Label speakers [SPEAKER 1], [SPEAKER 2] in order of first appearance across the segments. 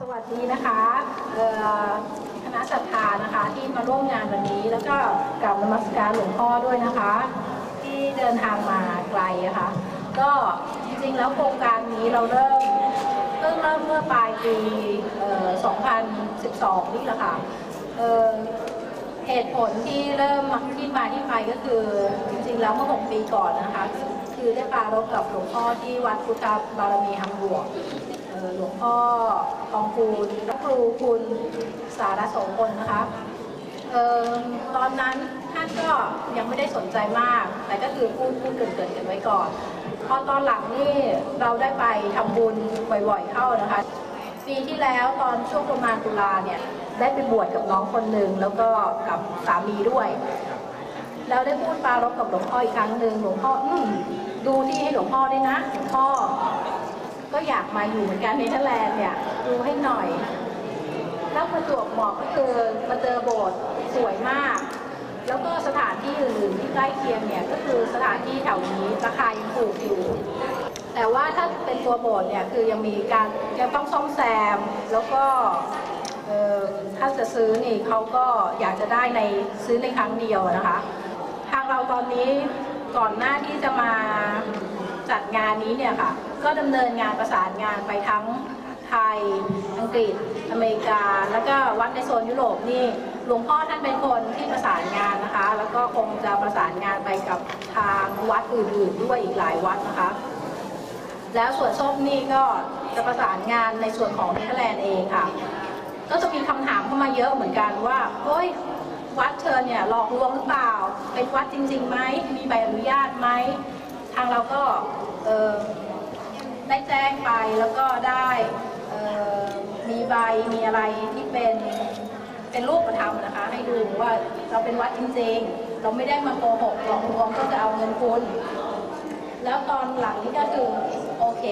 [SPEAKER 1] สวัสดีนะคะคณะศรัทธานะคะที่มาร่วมงานวันนี้ แล้วก็กราบนมัสการหลวงพ่อด้วยนะคะ ที่เดินทางมาไกลอะคะ่ะก็จริงๆแล้วโครงการนี้เราเริ่มเพิ่งเริ่มเมื่อปลายปี2012 นี่แหละค่ะเอ่อเหตุผลที่เริ่มที่มาที่ไปก็คือจริงๆแล้วเมื่อ 6 ปีก่อนนะคะ คือได้ปรารบกับหลวงพ่อที่วัดพุทธบารมีฮัมบวก หลวงพ่อทองคูณพระครูคุณสารโสพลนะคะเออตอนนั้นท่านก็ยังไม่ได้สนใจมาก แต่ก็คือพูดพูดเกินๆกันไว้ก่อน พอตอนหลังนี่เราได้ไปทำบุญบ่อยๆเข้านะคะ ปีที่แล้วตอนช่วงประมาณตุลาเนี่ยได้ไปบวชกับน้องคนหนึ่งแล้วก็กับสามีด้วย แล้วได้พูดปารบกับหลวงพ่ออีกครั้งหนึ่งหลวงพ่ออืดูที่ให้หลวงพ่อด้วยนะหลวงพ่อ ก็อยากมาอยู่เหมือนกันเนเธอร์แลนด์เนี่ยดูให้หน่อยแล้วประจวบเหมาะก็คือมาเจอโบสถ์สวยมาก แล้วก็สถานที่อื่นที่ใกล้เคียงเนี่ยก็คือสถานที่แถวนี้ราคายังถูกอยู่แต่ว่าถ้าเป็นตัวโบสถ์เนี่ยคือยังมีการยังต้องซ่อมแซม แล้วก็ถ้าจะซื้อนี่เขาก็อยากจะได้ในซื้อในครั้งเดียวนะคะ ทางเราตอนนี้ก่อนหน้าที่จะมา จัดงานนี้เนี่ยค่ะก็ดำเนินงานประสานงานไปทั้งไทย อังกฤษ อเมริกา แล้วก็วัดในโซนยุโรปนี่หลวงพ่อท่านเป็นคนที่ประสานงานนะคะ แล้วก็คงจะประสานงานไปกับทางวัดอื่นๆด้วยอีกหลายวัดนะคะ แล้วส่วนส้มนี่ก็จะประสานงานในส่วนของเนเธอร์แลนด์เองค่ะ ก็จะมีคำถามเข้ามาเยอะเหมือนกันว่าเฮ้ยวัดเธอเนี่ยหลอกลวงหรือเปล่า เป็นวัดจริงๆไหมมีใบอนุญาตไหม ทางเราก็ได้แจ้งไปแล้วก็ได้มีใบมีอะไรที่เป็นเป็นรูปธรรมนะคะ ให้ดูว่าเราเป็นวัดจริงๆ เราไม่ได้มาโกหกหลอกลวงก็จะเอาเงินคุณ แล้วตอนหลังนี่ก็คือโอเค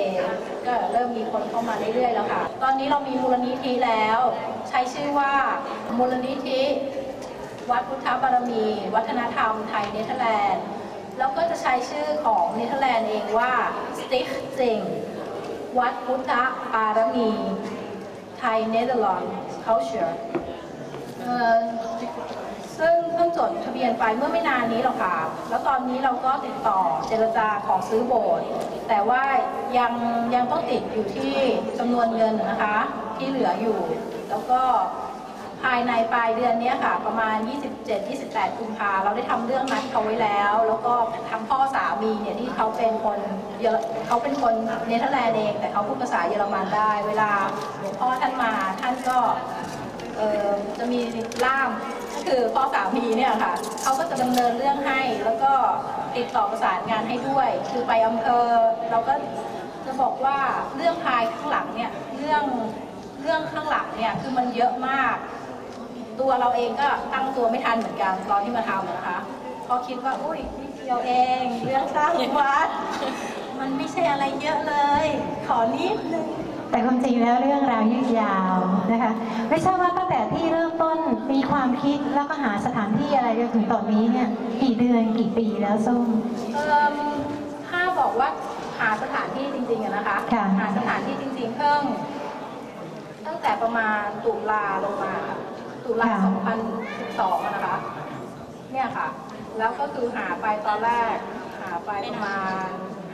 [SPEAKER 1] ก็เริ่มมีคนเข้ามาเรื่อยๆแล้วค่ะ ตอนนี้เรามีมูลนิธิแล้ว ใช้ชื่อว่ามูลนิธิ วัดพุทธบารมี วัฒนธรรมไทยเนเธอร์แลนด์ แล้วก็จะใช้ชื่อของเนเธอร์แลนด์เองว่า Stichting วัดพุทธบารมีไทยเนเธอร์แลนด์ culture เออซึ่งเพิ่งจดทะเบียนไปเมื่อไม่นานนี้หรอกค่ะ แล้วตอนนี้เราก็ติดต่อเจรจาของซื้อโบสถ์แต่ว่ายังยังต้องติดอยู่ที่จำนวนเงินนะคะที่เหลืออยู่ แล้วก็ ภายในปลายเดือนนี้ค่ะประมาณ 27-28 กุมภาเราได้ทำเรื่องนัดเขาไว้แล้ว แล้วก็ทางพ่อสามีเนี่ยที่เขาเป็นคนเยอเขาเป็นคนเนเธอร์แลนด์เอง แต่เขาพูดภาษาเยอรมันได้ เวลาหลวงพ่อท่านมาท่านก็จะมีล่ามก็คือพ่อสามีเนี่ยค่ะเขาก็จะดำเนินเรื่องให้ แล้วก็ติดต่อประสานงานให้ด้วย คือไปอำเภอเราก็จะบอกว่าเรื่องภายข้างหลังเนี่ยเรื่องเรื่องข้างหลังเนี่ยคือมันเยอะมาก ตัวเราเองก็ตั้งตัวไม่ทันเหมือนกันตอนที่มาทำนะคะเพราะคิดว่าอุ้ยนิดเดียวเองเรื่องสร้างวัด มันไม่ใช่อะไรเยอะเลย ขอนิดนึง
[SPEAKER 2] แต่ความจริงแล้วเรื่องราวยืดยาวนะคะ ไม่ทราบว่าตั้งแต่ที่เริ่มต้นมีความคิดแล้วก็หาสถานที่อะไรจนถึงตอนนี้เนี่ยกี่เดือนกี่ปีแล้วส้ม
[SPEAKER 1] เอิ่มถ้าบอกว่าหาสถานที่จริงๆอะนะคะ
[SPEAKER 2] ค่ะ
[SPEAKER 1] หาสถานที่จริงๆเพิ่งตั้งแต่ประมาณตุลาลงมาค่ะ ตุลา 2012อะนะคะ เนี่ยค่ะ แล้วก็คือหาไปตอนแรก หาไปประมาณ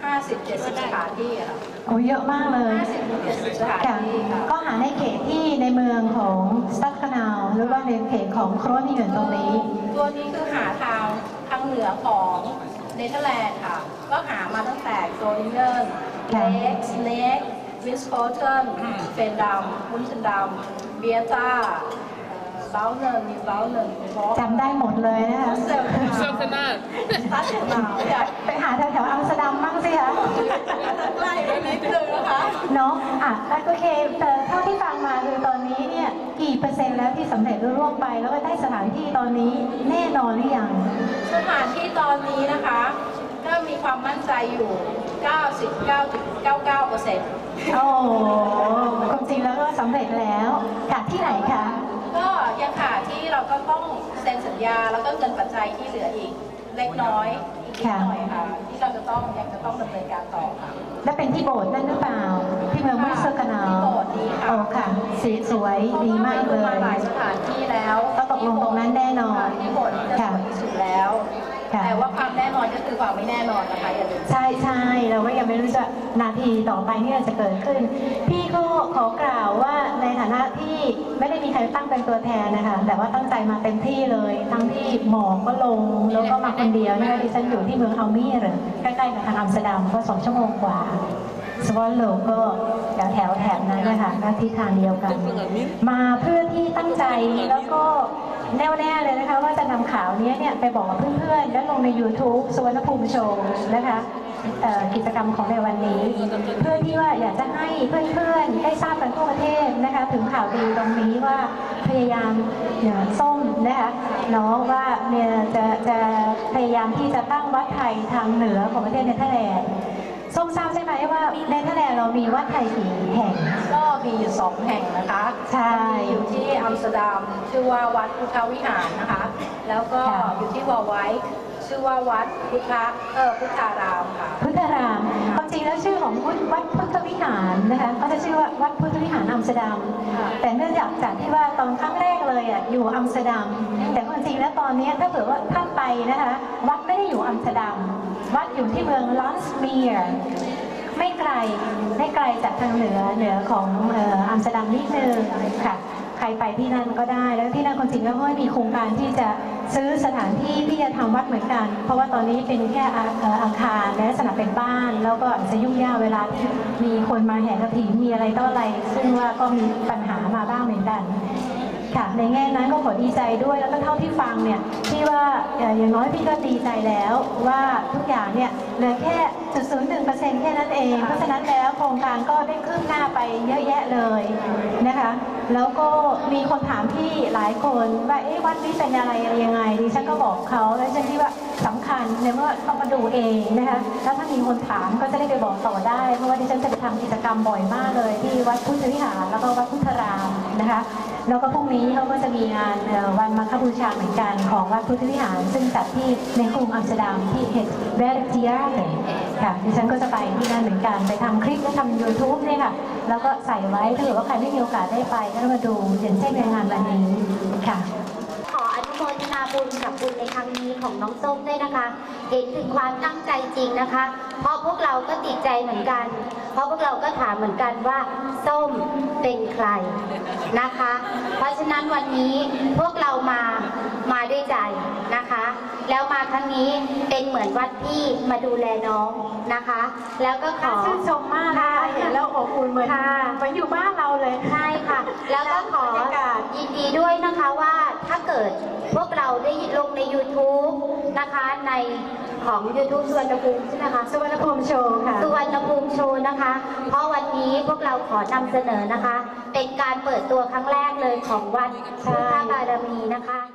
[SPEAKER 1] 50-70สถานที่อะค่ะ
[SPEAKER 2] โอ้เยอะมากเลย
[SPEAKER 1] 50-70สถาน
[SPEAKER 2] ค่ะ
[SPEAKER 1] ที่ค่ะ
[SPEAKER 2] ก็หาในเขตที่ในเมืองของสตัดคานาว หรือว่าในเขตของโครนีเงินตรงนี้
[SPEAKER 1] ตัวนี้คือหาทางทางเหนือของเนเธอร์แลนด์ค่ะ ก็หามาตั้งแต่โกลิเนอร์
[SPEAKER 2] ค่ะ
[SPEAKER 1] เล็กสเนกวิสโคเทนเฟนดัมมุนเซนดัมเบียต้า
[SPEAKER 2] จำได้หมดเลยนะคะ
[SPEAKER 1] เซล
[SPEAKER 3] เซลเซนา
[SPEAKER 1] ตัดเซนาใหญ่
[SPEAKER 2] ไปหาแถวๆอัมสเตอร์ดัมบ้างสิคะ
[SPEAKER 1] ใกล้ไปนิดนึงนะคะ
[SPEAKER 2] เนาะอะโอเคแต่เท่าที่ฟังมาคือตอนนี้เนี่ยกี่เปอร์เซ็นต์แล้วที่สำเร็จรุ่ร่วงไป แล้วก็ได้สถานที่ตอนนี้แน่นอนหรือยัง
[SPEAKER 1] สถานที่ตอนนี้นะคะ ก็มีความมั่นใจอยู่ 99.99เปอร์เซ็นต์
[SPEAKER 2] โอ้โหความจริงแล้วก็สำเร็จแล้วจากที่ไหนคะ
[SPEAKER 1] ก็ยังขาดที่เราก็ต้องเซ็นสัญญา แล้วก็เงินปัจจัยที่เหลืออีกเล็กน้อยอีกนิดหน่อยค่ะ ที่เราจะต้องยังจะต้องดำเนินการต่อค่ะ
[SPEAKER 2] และเป็นที่โบสถ์นั่นหรือเปล่า ที่เมืองมิสเซอร์กานา
[SPEAKER 1] ที่โบสถ์นี้ค่ะ
[SPEAKER 2] โอ้ค่ะเสียสีสวยดีมากเล
[SPEAKER 1] พระว่ไปดูมายหลายสถานที่แล้ว
[SPEAKER 2] ก็ตกลงตรงนั้นแน่นอน
[SPEAKER 1] ที่โบสถ์ที่จะสวยที่สุดแล้ว
[SPEAKER 2] ค่ะ
[SPEAKER 1] แต่ว่าความแน่นอนก็คือความไม่แน่นอนนะคะอย่าลืม
[SPEAKER 2] ใช่ใช่เราก็ยังไม่รู้จะนาทีต่อไปนี่จะเกิดขึ้น พี่ก็ขอกล่าวว่าในฐานะที่ไม่ได้มีใครตั้งเป็นตัวแทนนะคะ แต่ว่าตั้งใจมาเต็มที่เลย ทั้งที่หมอก็ลงแล้วก็มาคนเดียวเนี่ยดิฉันอยู่ที่เมืองอัลเมียร์ใกล้ๆกับทางอัมสเตอร์ดัมก็สองชั่วโมงกว่าสวอลโลก็แถวแถวๆแถบนั้นนะคะก็ทิศทางเดียวกัน มาเพื่อที่ตั้งใจแล้วก็ แน่วแน่เลยนะคะ ว่าจะนำข่าวนี้เนี่ยไปบอกกับเพื่อนๆ และลงใน YouTube สวรรณภูมิโชว์นะคะกิจกรรมของในวันนี้ เพื่อที่ว่าอยากจะให้เพื่อนๆได้ทราบกันทั่วประเทศนะคะถึงข่าวดีตรงนี้ว่าพยายามเนี่ยส้มนะคะเนาะว่าเนี่ยจะจะพยายามที่จะตั้งวัดไทยทางเหนือของประเทศเนเธอร์แลนด์ส้มทราบใช่ไหมว่าเนเธอร์แลนด์เรามีวัดไทยกี่แห่ง
[SPEAKER 1] ก็มี สองแห่งนะคะ
[SPEAKER 2] ใช่
[SPEAKER 1] มีอยู่ที่อัมสเตอร์ดัมชื่อว่าวัดพุทธวิหารนะคะ แล้วก็
[SPEAKER 2] ค่ะ
[SPEAKER 1] อยู่ที่วอลไวท์ชื่อว่าวัดพุทธเออพุทธารามค่ะ
[SPEAKER 2] พุทธารามความจริงแล้วชื่อของวัดพุทธวิหารนะคะก็จะชื่อว่าวัดพุทธวิหารอัมสเตอร์ดัม
[SPEAKER 1] ค่ะ
[SPEAKER 2] แต่เนื่องจากจากที่ว่าตอนครั้งแรกเลยอะอยู่อัมสเตอร์ดัม แต่ความจริงแล้วตอนนี้ถ้าเผื่อว่าท่านไปนะคะ วัดไม่ได้อยู่อัมสเตอร์ดัม วัดอยู่ที่เมืองลอนสเมียร์ ไม่ไกลไม่ไกลจากทางเหนือเหนือของเอ่ออัมสเตอร์ดัมนิดนึงค่ะ ใครไปที่นั่นก็ได้ แล้วที่นั่นคนจริงแล้วก็มีโครงการที่จะซื้อสถานที่ที่จะทำวัดเหมือนกัน เพราะว่าตอนนี้เป็นแค่อาคารและลักษณะเป็นบ้าน แล้วก็อาจจะยุ่งยากเวลาที่มีคนมาแห่กระถิ่นมีอะไรต่ออะไร ซึ่งว่าก็มีปัญหามาบ้างเหมือนกันค่ะในแง่นั้นก็ขอดีใจด้วยแล้วก็เท่าที่ฟังเนี่ยที่ว่าเอ่ออย่างน้อยพี่ก็ดีใจแล้วว่าทุกอย่างเนี่ยเหลือแค่ จุดศูนย์หนึ่งเปอร์เซ็นต์แค่นั้นเอง เพราะฉะนั้นแล้วโครงการก็ได้คืบหน้าไปเยอะแยะเลยนะคะ แล้วก็มีคนถามพี่หลายคนว่าเอ๊ะวัดนี้เป็นอะไรอะไรยังไงดิฉันก็บอกเขาแล้วฉันคิดว่าสำคัญในเมื่อต้องมาดูเองนะคะแล้วถ้ามีคนถามก็จะได้ไปบอกต่อได้ เพราะว่าดิฉันจะไปทำกิจกรรมบ่อยมากเลย ที่วัดพุทธวิหารแล้วก็วัดพุทธารามนะคะ แล้วก็พรุ่งนี้เขาก็จะมีงานวันมาฆบูชาเหมือนกันของวัดพุทธวิหาร ซึ่งจัดที่ในกรุงอัมสเตอร์ดัมที่เฮดเบลเจียเลยค่ะดิฉันก็จะไปที่นั่นเหมือนกันไปทำคลิปและทำยูทูบเนี่ยค่ะ แล้วก็ใส่ไว้ถ้าเกิดว่าใครไม่มีโอกาสได้ไปก็มาดูอย่างเช่นในงานวันนี้ค่ะ
[SPEAKER 3] ขออนุโมทนาบุ ญกับบุญในครั้งนี้ของน้องส้มด้วยนะคะ เห็นถึงความตั้งใจจริงนะคะ เพราะพวกเราก็ติดใจเหมือนกัน เพราะพวกเราก็ถามเหมือนกันว่าส้มเป็นใครนะคะ เพราะฉะนั้นวันนี้พวกเรามามาด้วยใจนะคะ แล้วมาครั้งนี้เป็นเหมือนวัดพี่มาดูแลน้องนะคะ แล้วก็ขอ
[SPEAKER 2] ชื่นชมมากนะคะเห็นแล้วอบอุ่นเหมือน
[SPEAKER 3] ค่ะ
[SPEAKER 2] เหมือนอยู่บ้านเราเลย
[SPEAKER 3] ใช่ค่ะ แล้วก็ขอบ
[SPEAKER 2] รรยากาศ
[SPEAKER 3] ยินดีด้วยนะคะว่าถ้าเกิดพวกเราได้ลงใน YouTube นะคะในของ YouTube สุวรรณภูมิใช่ไหมคะ
[SPEAKER 2] สุวรรณภูมิโชว์ค่ะ
[SPEAKER 3] สุวรรณภูมิโชว์นะคะ เพราะวันนี้พวกเราขอนำเสนอนะคะ เป็นการเปิดตัวครั้งแรกเลยของวัดพุทธบารมีนะคะ